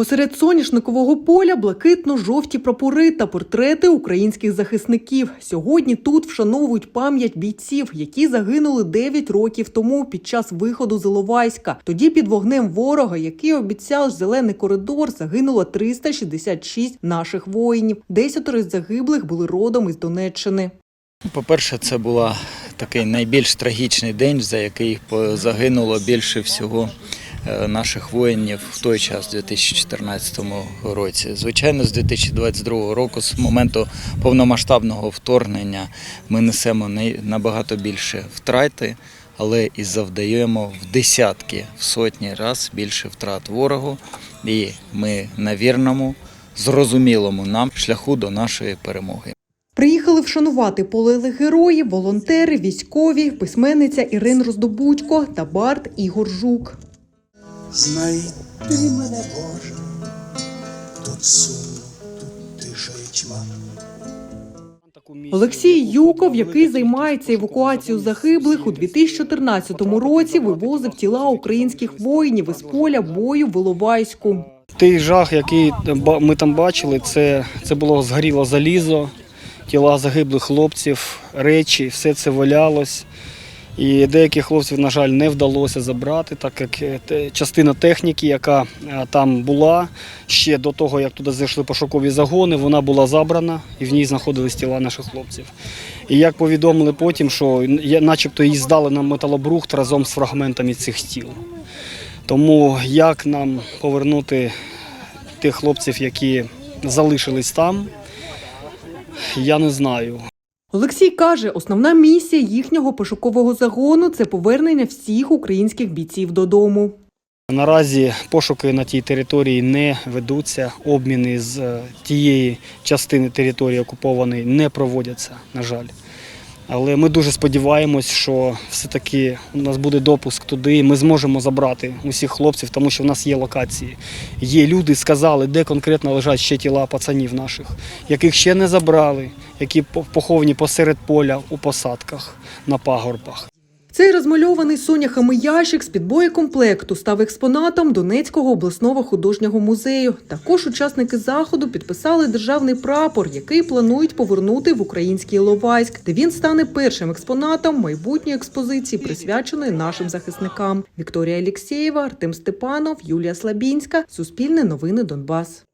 Посеред соняшникового поля блакитно-жовті прапори та портрети українських захисників. Сьогодні тут вшановують пам'ять бійців, які загинули 9 років тому під час виходу з Іловайська. Тоді під вогнем ворога, який обіцяв зелений коридор, загинуло 366 наших воїнів. Десятеро з загиблих були родом із Донеччини. По-перше, це був такий найбільш трагічний день, за який загинуло більше всього наших воїнів в той час, у 2014 році. Звичайно, з 2022 року, з моменту повномасштабного вторгнення, ми несемо набагато більше втрати, але і завдаємо в десятки, в сотні разів більше втрат ворогу. І ми на вірному, зрозумілому нам шляху до нашої перемоги. Приїхали вшанувати полеглих героїв, волонтери, військові, письменниця Ірин Роздобудько та бард Ігор Жук. Знайди мене, Боже, тут сумно, тут тиша і тьма. Олексій Юков, який займається евакуацією загиблих, у 2014 році вивозив тіла українських воїнів із поля бою в Іловайську. Той жах, який ба- ми там бачили, це, це було згоріло залізо, тіла загиблих хлопців, речі, все це валялось. І деяких хлопців, на жаль, не вдалося забрати, так як е, частина техніки, яка е, там була ще до того, як туди зайшли пошукові загони, вона була забрана і в ній знаходились тіла наших хлопців. І як повідомили потім, що начебто її здали на металобрухт разом з фрагментами цих тіл. Тому як нам повернути тих хлопців, які залишились там, я не знаю. Олексій каже, основна місія їхнього пошукового загону це повернення всіх українських бійців додому. Наразі пошуки на тій території не ведуться, обміни з е, тієї частини території окупованої не проводяться, на жаль. Але ми дуже сподіваємось, що все-таки у нас буде допуск туди, ми зможемо забрати усіх хлопців, тому що в нас є локації. Є люди, сказали, де конкретно лежать ще тіла пацанів наших, яких ще не забрали, які по- поховані посеред поля у посадках на пагорбах. Цей розмальований соняхами ящик з під боєкомплекту став експонатом Донецького обласного художнього музею. Також учасники заходу підписали державний прапор, який планують повернути в український Іловайськ, де він стане першим експонатом майбутньої експозиції, присвяченої нашим захисникам. Вікторія Алєксєєва, Артем Степанов, Юлія Слабінська. Суспільне новини Донбас.